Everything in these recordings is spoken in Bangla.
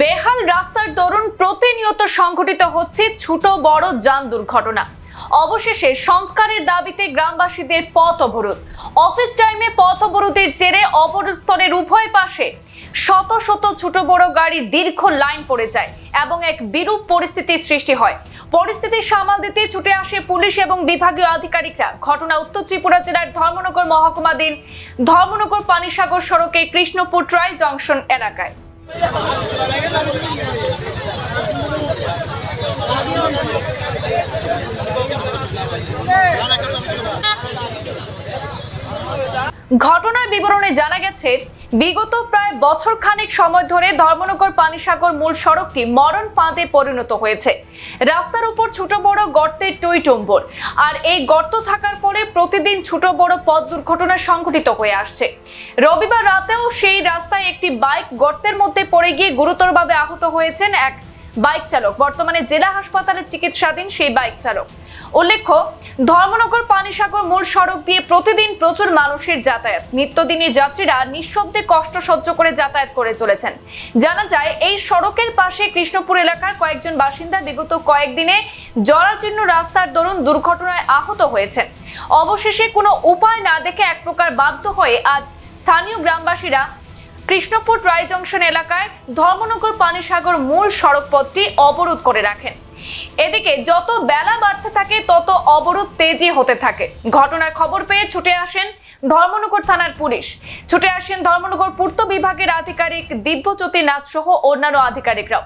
বেহাল রাস্তার দরুন প্রতিনিয়ত সংঘটিত হচ্ছে ছোট বড় যান দুর্ঘটনা। অবশেষে সংস্কারের দাবিতে গ্রামবাসীদের পথ অবরোধ। অফিস টাইমে পথ অবরোধের জেরে অবরোধ স্তরের উভয় পাশে শত শত ছোট বড় গাড়ির দীর্ঘ লাইন পড়ে যায় এবং এক বিরূপ পরিস্থিতির সৃষ্টি হয়। পরিস্থিতি সামাল দিতে ছুটে আসে পুলিশ এবং বিভাগীয় আধিকারিকরা। ঘটনা উত্তর ত্রিপুরা জেলার ধর্মনগর মহকুমাধীন ধর্মনগর পানিসাগর সড়কে কৃষ্ণপুর ট্রাই জংশন এলাকায়। ঘটনার বিবরণে জানা গেছে, বিগত প্রায় বছর খানেক সময় ধরে ধর্মনগর পানিসাগর মূল সড়কটি মরণ ফাঁদে পরিণত হয়েছে। রাস্তার উপর ছোট বড় গর্তের টই টম্বর। আর এই গর্ত থাকার ফলে প্রতিদিন ছোট বড় পথ দুর্ঘটনা সংঘটিত হয়ে আসছে। রবিবার রাতেও সেই রাস্তায় একটি বাইক গর্তের মধ্যে পড়ে গিয়ে গুরুতরভাবে আহত হয়েছেন এক বাইক চালক। বর্তমানে জেলা হাসপাতালে চিকিৎসাধীন সেই বাইক চালক। উল্লেখ্য, ধর্মনগর পানিসাগর মূল সড়ক দিয়ে প্রতিদিন প্রচুর মানুষের যাতায়াত। নিত্যদিনের যাত্রীরা নিঃশব্দে কষ্ট সহ্য করে যাতায়াত করে চলেছেন। জানা যায়, এই সড়কের পাশে কৃষ্ণপুর এলাকার কয়েকজন বাসিন্দা বিগত কয়েকদিনে জরাজীর্ণ রাস্তার দরুন দুর্ঘটনায় আহত হয়েছেন। অবশেষে কোনো উপায় না দেখে এক প্রকার বাধ্য হয়ে আজ স্থানীয় গ্রামবাসীরা কৃষ্ণপুর ট্রাই জংশন এলাকায় ধর্মনগর পানিসাগর মূল সড়ক পথটি অবরোধ করে রাখেন। এদিকে যত বেলা বাড়তে থাকে, তত অবরোধ তেজি হতে থাকে। ঘটনার খবর পেয়ে ছুটে আসেন ধর্মনগর থানার পুলিশ। ছুটে আসেন ধর্মনগর পূর্ত বিভাগের আধিকারিক দিব্যজ্যোতি নাথ সহ অন্যান্য আধিকারিকরাও।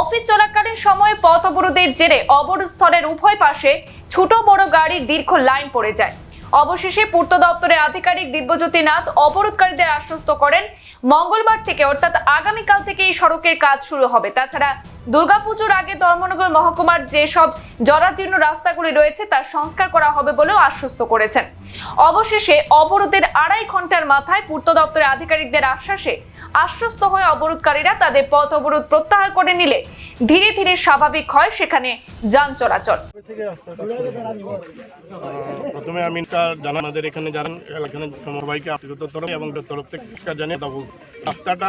অফিস চলাকালীন সময়ে পথ অবরোধের জেরে অবরোধ স্থলের উভয় পাশে ছোট বড় গাড়ির দীর্ঘ লাইন পড়ে যায়। অবশেষে পূর্ত দপ্তরের আধিকারিক দিব্যজ্যোতি নাথ অবরোধকারীদের আশ্বস্ত করেন, মঙ্গলবার থেকে অর্থাৎ আগামীকাল থেকে এই সড়কের কাজ শুরু হবে। তাছাড়া দুর্গাপুজোর আগে ধর্মনগর মহকুমার যেসব জরাজীর্ণ রাস্তাগুলি রয়েছে, তার সংস্কার করা হবে বলেও আশ্বস্ত করেছেন। অবশেষে অবরোধের আড়াই ঘণ্টার মাথায় পূর্ত দপ্তরের আধিকারিকদের আশ্বাসে আশ্বস্ত হয়ে অবরোধকারীরা তাদের পথ অবরোধ প্রত্যাহার করে নিলে ধীরে ধীরে স্বাভাবিক হয় সেখানে যান চলাচল। প্রথমে আমি তার জানা আমাদের এখানে জানান এখানে আত্মীয়তার তরফ এবং তরফ থেকে জানিয়ে দেবো। রাস্তাটা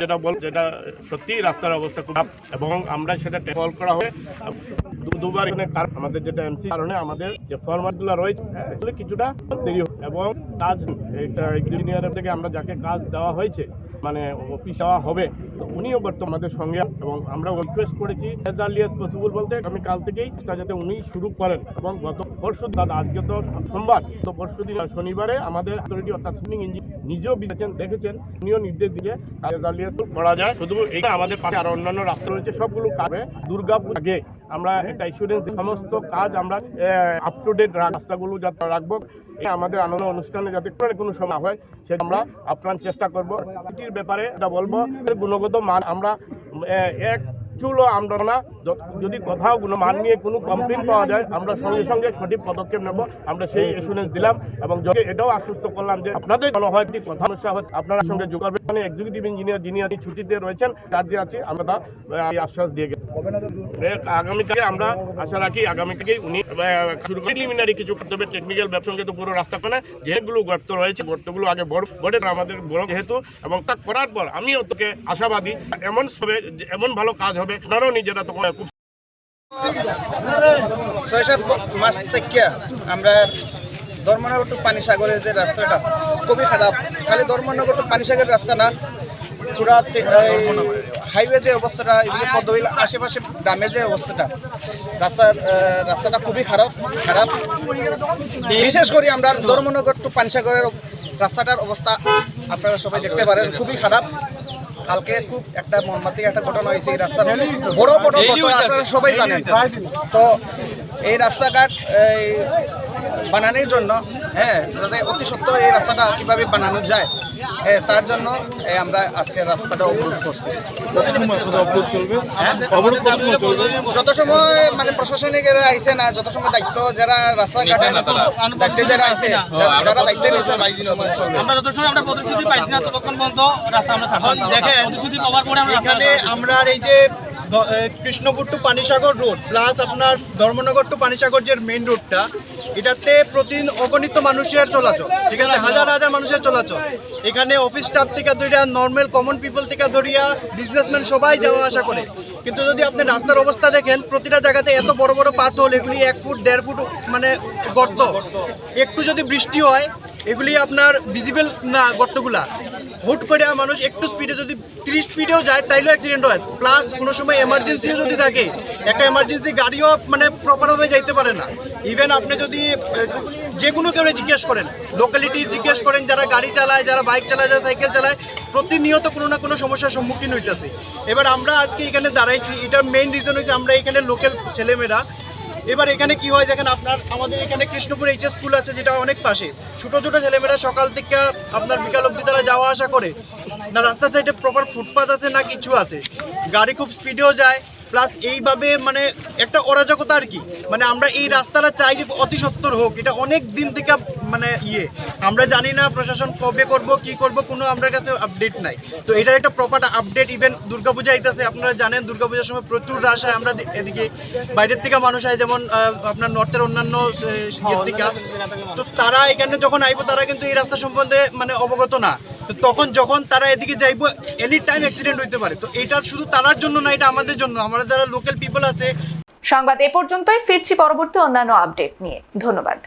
যেটা বল, যেটা সত্যি রাস্তার অবস্থা খুব এবং আমরা সেটা টেকল করা হবে দুবার এখানে আমাদের যেটা এমসি কারণে আমাদের যে ফরম্যাটগুলো রয়েছে এগুলো কিছুটা দেরি হয় এবং কাজ ইঞ্জিনিয়ারের থেকে আমরা যাকে কাজ দেওয়া হয়েছে মানে অফিস যাওয়া হবে। তো উনিও বর্তমানে সঙ্গে এবং আমরা রিকোয়েস্ট করেছি। আর্লি পসিবল বলতে আমি কাল থেকেই সেটা যাতে উনি শুরু করেন এবং গত পরশু দাদা আজকে তো সোমবার, তো পরশু দিন শনিবারে আমাদের অথরিটি অর্থাৎ সুইমিং ইঞ্জিন নিজেও বিবেচেন দেখেছেন, উনিও নির্দেশ দিয়ে অ্যাজ করা যায়। শুধু এটা আমাদের পাশে আরও অন্যান্য রাস্তা রয়েছে, সবগুলো কাজে দুর্গাপুর আগে আমরা একটা ইস্যুরেন্স সমস্ত কাজ আমরা আপ টু ডেট রাস্তাগুলো যাতে রাখব। আমাদের আনন্দ অনুষ্ঠানে যাতে কোনো সময় হয়, সেটা আমরা আপ্রাণ চেষ্টা করব। এটির ব্যাপারে এটা বলব গুণগত মান আমরা এক চুলো আমরা না যদি কোথাও কোনো মান নিয়ে কোনো কমপ্লেন পাওয়া যায়, আমরা সঙ্গে সঙ্গে সঠিক পদক্ষেপ নেব। আমরা সেই এসুরেন্স দিলাম এবং এটাও আশ্বস্ত করলাম যে আপনাদের কোনো হয় একটি কথা সমস্যা হয়, আপনারা সঙ্গে যোগাযোগ এক্সিকিউটিভ ইঞ্জিনিয়ার যিনি আজ ছুটিতে রয়েছেন, তার যে আছে, আমরা তা আশ্বাস দিয়ে আগামীকালে আমরা আশা রাখি আগামী থেকেই উনি শুরু প্রিলিমিনারি কিছু করতে হবে টেকনিক্যাল ব্যবসঙ্গে তো পুরো রাস্তা মানে যেগুলো গর্ত রয়েছে, গর্তগুলো আগে বড় বড়ে আমাদের বড় যেহেতু, এবং তা করার পর আমিও তোকে আশাবাদী, এমন যে এমন ভালো কাজ হবে আপনারাও নিজেরা তখন খুব মাস থেকে আমরা ধর্মনগর পানিসাগরের যে রাস্তাটা, খুবই খারাপ। খালি ধর্মনগর টু পানিসাগরের রাস্তা না, পুরা হাইওয়ে যে অবস্থাটা এদিকে পদ্মবিল আশেপাশে গ্রামের যে অবস্থাটা রাস্তার রাস্তাটা খুবই খারাপ খারাপ। বিশেষ করে আমরা ধর্মনগর টু পানসাগরের রাস্তাটার অবস্থা আপনারা সবাই দেখতে পারেন খুবই খারাপ। কালকে খুব একটা মর্মান্তিক একটা ঘটনা হয়েছে এই রাস্তার বড় বড় ঘটনা আপনারা সবাই জানেন। তো এই রাস্তাঘাট এই বানানোর জন্য হ্যাঁ যাতে অতি সত্ত্বর এই রাস্তাটা কীভাবে বানানো যায় এ, তার জন্য আমরা আজকে রাস্তাটা অবরোধ করছি। হ্যাঁ? যত সময় মানে প্রশাসনিকেরা আইসে না যত সময় দায়িত্ব যারা রাস্তাঘাটের দায়িত্বে যারা আছে যারা দায়িত্বে নিয়েছে আমরা যত সময় আমরা প্রতিশ্রুতি পাইছি না ততক্ষণ পর্যন্ত রাস্তা আমরা দেখেন, প্রতিশ্রুতি পাওয়ার পরে আমরা এই যে Krishnapur to Panisagar road plus আপনার ধর্মনগর টু পানিসাগর যে মেইন রোডটা এটাতে প্রতিদিন অগণিত মানুষের চলাচল, ঠিক আছে? হাজার হাজার মানুষের চলাচল। এখানে অফিস স্টাফ থেকে ধরিয়া নর্মাল কমন পিপল থেকে ধরিয়া বিজনেসম্যান সবাই যাওয়া আসা করে। কিন্তু যদি আপনি রাস্তার অবস্থা দেখেন, প্রতিটা জায়গাতে এত বড় বড় পাথর, এগুলি এক ফুট, দেড় ফুট মানে গর্ত। একটু যদি বৃষ্টি হয়, এগুলি আপনার ভিজিবল না গর্তগুলা। হুট করে মানুষ একটু স্পিডে যদি ত্রিশ স্পিডেও যায়, তাইলেও অ্যাক্সিডেন্ট হয়। প্লাস কোনো সময় এমার্জেন্সিও যদি থাকে, একটা এমার্জেন্সি গাড়িও মানে প্রপারভাবে যাইতে পারে না। ইভেন আপনি যদি যে কোনো কেউ জিজ্ঞেস করেন লোকালিটি জিজ্ঞেস করেন, যারা গাড়ি চালায়, যারা বাইক চালায়, যারা সাইকেল চালায়, প্রতিনিয়ত কোনো না কোনো সমস্যার সম্মুখীন হইতেছে। এবার আমরা আজকে এখানে দাঁড়াইছি, এটার মেইন রিজন হচ্ছে আমরা এখানে লোকাল ছেলেমেয়েরা। এবার এখানে কি হয় দেখেন, আপনার আমাদের এখানে কৃষ্ণপুর এইচএস স্কুল আছে, যেটা অনেক পাশে। ছোট ছোট ছেলেমেয়েরা সকাল থেকে আপনার বিকাল অবধি তারা যাওয়া আসা করে। না, রাস্তার সাইডে প্রপার ফুটপাথ আছে না কিছু আছে। গাড়ি খুব স্পিডেও যায়। প্লাস এইভাবে মানে একটা অরাজকতা আর কি। মানে আমরা এই রাস্তাটা চাই যে অতি সত্তর হোক, এটা অনেক দিন থেকে মানে ইয়ে। আমরা জানি না প্রশাসন কবে করব, কি করব, কোনো আমাদের কাছে আপডেট নাই। তো এটার একটা প্রপার আপডেট ইভেন দুর্গাপূজা আইতেছে, আপনারা জানেন দুর্গাপূজার সময় প্রচুর রাশ হয় আমরা এদিকে। বাইরের থেকে মানুষ হয় যেমন আপনার নর্থের অন্যান্য থেকে। তো তারা এখানে যখন আইবো, তারা কিন্তু এই রাস্তা সম্বন্ধে মানে অবগত না। তো তখন যখন তারা এদিকে যাইব এনি টাইম অ্যাক্সিডেন্ট হইতে পারে। তো এটা শুধু তারার জন্য না, এটা আমাদের জন্য। আমরা যারা লোকাল পিপল আছে সংবাদ এ পর্যন্তই, ফিরছি পরবর্তী অন্যান্য আপডেট নিয়ে। ধন্যবাদ।